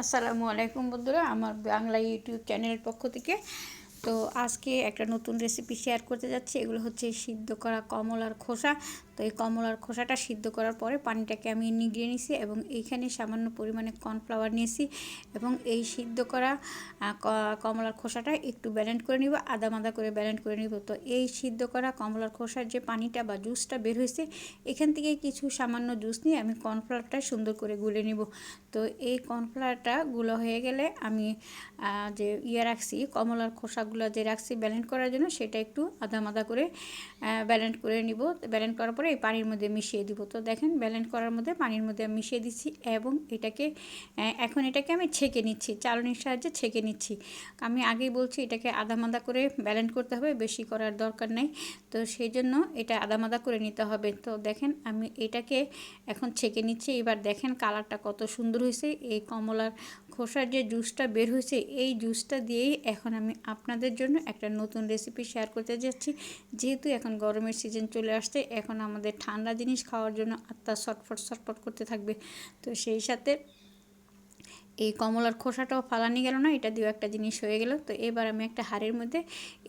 আসসালামু আলাইকুম বন্ধুরা, আমার বাংলা ইউটিউব চ্যানেলের পক্ষ থেকে। তো আজকে একটা নতুন রেসিপি শেয়ার করতে যাচ্ছি, এগুলো হচ্ছে সিদ্ধ করা কমলার খোসা। তো এই কমলার খোসাটা সিদ্ধ করার পরে পানিটাকে আমি নিগড়িয়ে নিছি এবং এইখানে সামান্য পরিমাণে কর্নফ্লাওয়ার নিয়েছি এবং এই সিদ্ধ করা কমলার খোসাটা একটু ব্যালেন্ড করে নিব আদা মাদা করে ব্যালেন্ড করে নিব। তো এই সিদ্ধ করা কমলার খোসার যে পানিটা বা জুসটা বের হয়েছে, এখান থেকে কিছু সামান্য জুস নিয়ে আমি কর্নফ্লাওয়ারটা সুন্দর করে গুলে নিব। তো এই কর্নফ্লাওয়ারটা গুলো হয়ে গেলে আমি যে ইয়ে রাখছি, কমলার খোসাগুলো যে রাখছি ব্যালেন্ড করার জন্য, সেটা একটু আদা মাদা করে ব্যালেন্ড করে নিব। ব্যালেন্ড করার পরে এই পানির মধ্যে মিশিয়ে দিব। তো দেখেন ব্যালেন্ড করার মধ্যে পানির মধ্যে আমি মিশিয়ে দিচ্ছি এবং এটাকে এখন এটাকে আমি ছেঁকে নিচ্ছি, চালনির সাহায্যে ছেঁকে নিচ্ছি। আমি আগেই বলছি এটাকে আদা মাদা করে ব্যালেন্ড করতে হবে, বেশি করার দরকার নেই। তো সেই জন্য এটা আদা মাদা করে নিতে হবে। তো দেখেন, আমি এটাকে এখন ছেঁকে নিচ্ছি। এবার দেখেন কালারটা কত সুন্দর হয়েছে এই কমলার খোসার যে জুসটা বের হয়েছে, এই জুসটা দিয়েই এখন আমি আপনাদের জন্য একটা নতুন রেসিপি শেয়ার করতে যাচ্ছি। যেহেতু এখন গরমের সিজন চলে আসছে, এখন আমাদের ঠান্ডা জিনিস খাওয়ার জন্য আত্মা সটফট সটফট করতে থাকবে। তো সেই সাথে এই কমলার খোসাটাও ফালানি গেল না, এটা দিয়েও একটা জিনিস হয়ে গেল। তো এবার আমি একটা হাড়ের মধ্যে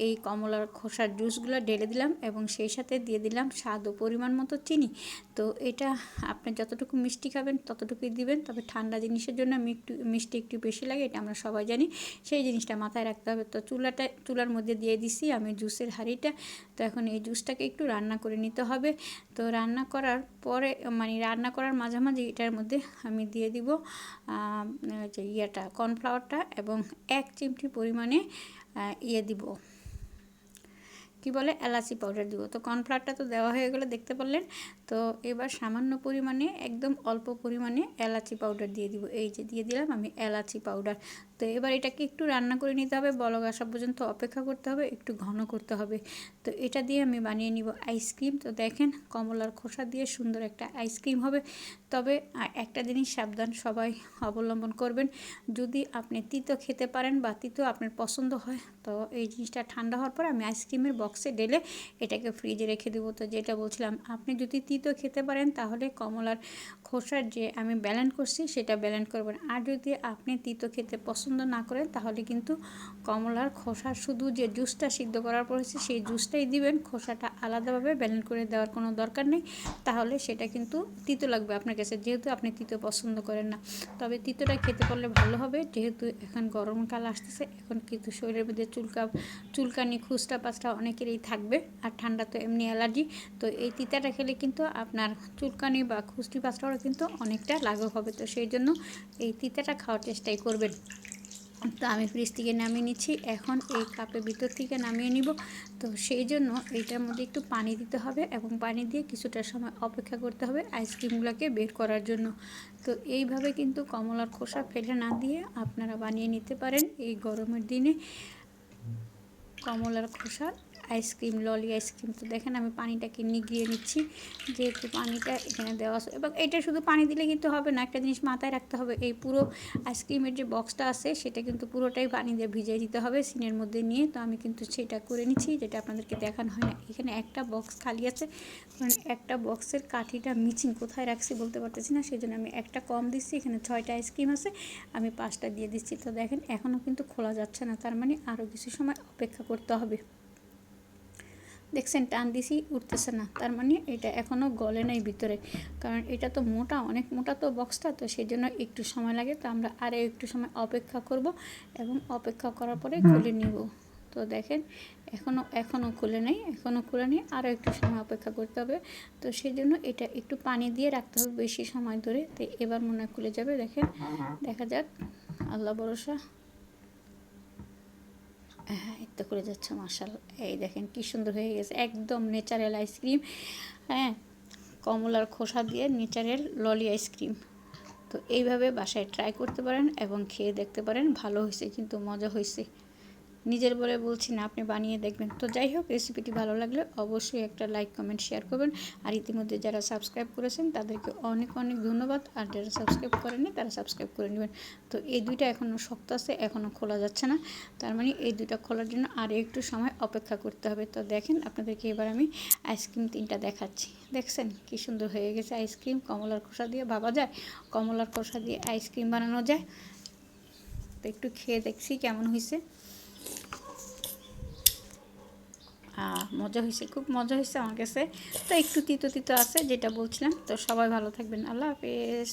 এই কমলার খোসার জুসগুলো ঢেলে দিলাম এবং সেই সাথে দিয়ে দিলাম স্বাদ ও পরিমাণ মতো চিনি। তো এটা আপনি যতটুকু মিষ্টি খাবেন ততটুকুই দিবেন, তবে ঠান্ডা জিনিসের জন্য আমি একটু, মিষ্টি একটু বেশি লাগে, এটা আমরা সবাই জানি। সেই জিনিসটা মাথায় রাখতে হবে। তো চুলাটা, চুলার মধ্যে দিয়ে দিছি আমি জুসের হাঁড়িটা। তো এখন এই জুসটাকে একটু রান্না করে নিতে হবে। তো রান্না করার পরে মানে রান্না করার মাঝামাঝি এটার মধ্যে আমি দিয়ে দিব যে ইয়েটা, কর্নফ্লাওয়ারটা এবং এক চিমটি পরিমাণে ইয়ে দিব। কি বলে? এলাচি পাউডার দিব। তো কর্নফ্লাওয়ারটা তো দেওয়া হয়ে গেলে, দেখতে পারলেন? তো এবার সামান্য পরিমাণে, একদম অল্প পরিমাণে এলাচি পাউডার দিয়ে দিব। এই যে দিয়ে দিলাম আমি এলাচি পাউডার তো এবার এটাকে একটু রান্না করে নিতে হবে, বলক আসা পর্যন্ত অপেক্ষা করতে হবে, একটু ঘন করতে হবে। তো এটা দিয়ে আমি বানিয়ে নিব আইসক্রিম। তো দেখেন কমলার খোসা দিয়ে সুন্দর একটা আইসক্রিম হবে। তবে একটা জিনিস সাবধান, সবাই অবলম্বন করবেন। যদি আপনি তিতো খেতে পারেন বা তিতো আপনার পছন্দ হয়, তো এই জিনিসটা ঠান্ডা হওয়ার পর আমি আইসক্রিমের বক্সে ঢেলে এটাকে ফ্রিজে রেখে দেবো। তো যেটা বলছিলাম, আপনি যদি তিতো খেতে পারেন, তাহলে কমলার খোসার যে আমি ব্যালেন্স করছি, সেটা ব্যালেন্স করবেন। আর যদি আপনি তিতো খেতে পছন্দ না করেন, তাহলে কিন্তু কমলার খোসা শুধু যে জুসটা সিদ্ধ করার পর সেই জুসটাই দিবেন। খোসাটা আলাদাভাবে ব্যালেন্স করে দেওয়ার কোনো দরকার নেই। তাহলে সেটা কিন্তু তিতো লাগবে আপনার কাছে, যেহেতু আপনি তিতো পছন্দ করেন না। তবে তিতোটা খেতে পারলে ভালো হবে, যেহেতু এখন গরমকাল আসতেছে, এখন কিন্তু শরীরের মধ্যে চুলকা, চুলকানি খুচটা পাঁচটা অনেকেরই থাকবে, আর ঠান্ডা তো এমনি অ্যালার্জি। তো এই তিতাটা খেলে কিন্তু আপনার চুলকানি বা খুস্টি পাঁচটাও কিন্তু অনেকটা লাঘব হবে। তো সেই জন্য এই তিতাটা খাওয়ার চেষ্টাই করবেন। তো আমি ফ্রিজ থেকে নামিয়ে নিচ্ছি। এখন এই কাপের ভিতর থেকে নামিয়ে নিব। তো সেই জন্য এইটার মধ্যে একটু পানি দিতে হবে এবং পানি দিয়ে কিছুটা সময় অপেক্ষা করতে হবে আইসক্রিমগুলোকে বের করার জন্য। তো এইভাবে কিন্তু কমলার খোসা ফেলে না দিয়ে আপনারা বানিয়ে নিতে পারেন এই গরমের দিনে। কমলার খোসা আইসক্রিম ললি আইসক্রিম তো দেখেন আমি পানিটাকে নিগিয়ে নিচ্ছি, যেহেতু পানিটা এখানে দেওয়া এবং এটা শুধু পানি দিলে কিন্তু হবে না, একটা জিনিস মাথায় রাখতে হবে, এই পুরো আইসক্রিমের যে বক্সটা আছে, সেটা কিন্তু পুরোটাই পানি দিয়ে ভিজিয়ে দিতে হবে সিনের মধ্যে নিয়ে। তো আমি কিন্তু সেটা করে নিচ্ছি, যেটা আপনাদেরকে দেখানো হয় না। এখানে একটা বক্স খালি আছে। কারণ একটা বক্সের কাঠিটা মিচিং কোথায় রাখছি বলতে পারতেছি না সেই জন্য আমি একটা কম দিচ্ছি। এখানে ছয়টা আইসক্রিম আছে, আমি পাঁচটা দিয়ে দিচ্ছি। তো দেখেন, এখনও কিন্তু খোলা যাচ্ছে না, তার মানে আরও কিছু সময় অপেক্ষা করতে হবে। দেখছেন টান দিছি উঠতেছে না। তার মানে এটা এখনও গলে নাই ভিতরে। কারণ এটা তো মোটা অনেক মোটা তো বক্সটা তো সেই জন্য একটু সময় লাগে। তো আমরা আরও একটু সময় অপেক্ষা করব এবং অপেক্ষা করার পরে খুলে নিব। তো দেখেন এখনও এখনও খুলে নেই এখনও খুলে নেই। আরও একটু সময় অপেক্ষা করতে হবে। তো সেই জন্য এটা একটু পানি দিয়ে রাখতে হবে বেশি সময় ধরে। তো এবার মনে হয় খুলে যাবে। দেখেন দেখা যাক। আল্লাহ ভরসা। হ্যাঁ এত করে যাচ্ছে মার্শাল এই দেখেন কি সুন্দর হয়ে গেছে, একদম নেচারেল আইসক্রিম হ্যাঁ কমলার খোসা দিয়ে নেচারেল ললি আইসক্রিম তো এইভাবে বাসায় ট্রাই করতে পারেন এবং খেয়ে দেখতে পারেন, ভালো হয়েছে, কিন্তু মজা হয়েছে। নিজের বলে বলছি না, আপনি বানিয়ে দেখবেন। তো যাই হোক রেসিপিটি ভালো লাগলে অবশ্যই একটা লাইক কমেন্ট শেয়ার করবেন। আর ইতিমধ্যে যারা সাবস্ক্রাইব করেছেন, তাদেরকে অনেক অনেক ধন্যবাদ। আর যারা সাবস্ক্রাইব করেননি, তারা সাবস্ক্রাইব করে নেবেন। তো এই দুইটা এখনও শক্ত আছে এখনও খোলা যাচ্ছে না। তার মানে এই দুইটা খোলার জন্য আর একটু সময় অপেক্ষা করতে হবে। তো দেখেন, আপনাদেরকে এবার আমি আইসক্রিম তিনটা দেখাচ্ছি। দেখছেন কি সুন্দর হয়ে গেছে আইসক্রিম কমলার খোসা দিয়ে ভাবা যায়? কমলার খোসা দিয়ে আইসক্রিম বানানো যায়? তো একটু খেয়ে দেখছি কেমন হয়েছে মজা হয়েছে খুব মজা হয়েছে আমার কাছে। তো একটু তিতো তিতো আছে, যেটা বলছিলাম। তো সবাই ভালো থাকবেন। আল্লাহ হাফেজ।